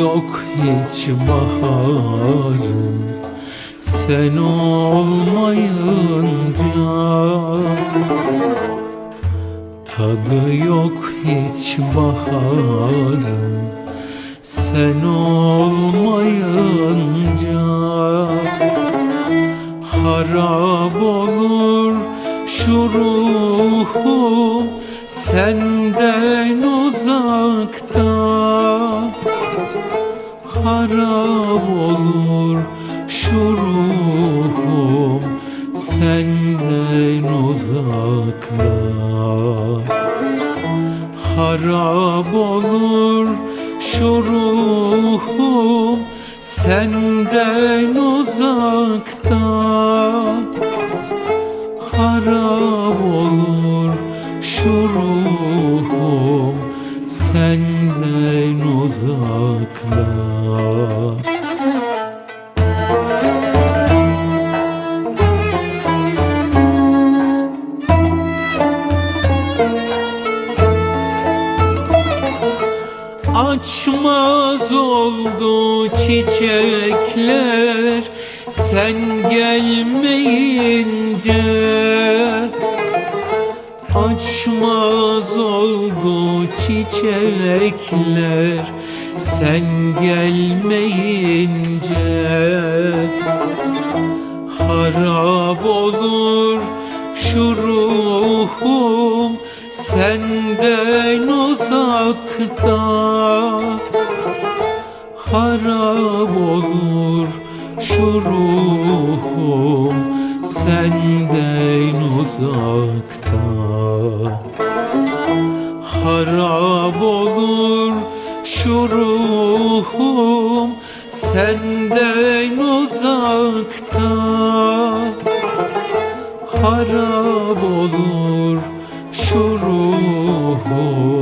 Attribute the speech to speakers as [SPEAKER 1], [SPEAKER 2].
[SPEAKER 1] yok hiç baharım Sen olmayınca Tadı yok hiç baharım Sen olmayınca Harap olur şu ruhum Senden uzakta Harap olur şu ruhum Senden uzakta Harap olur şu ruhum Senden uzakta. Harap olur şu ruhum Açmaz oldu çiçekler sen gelmeyince. Açmaz oldu çiçekler sen gelmeyince. Harap olur şu ruhum senden uzakta haram olur şu ruhum senden uzakta. Harap olur şu ruhum senden uzakta. Harap olur şu ruhum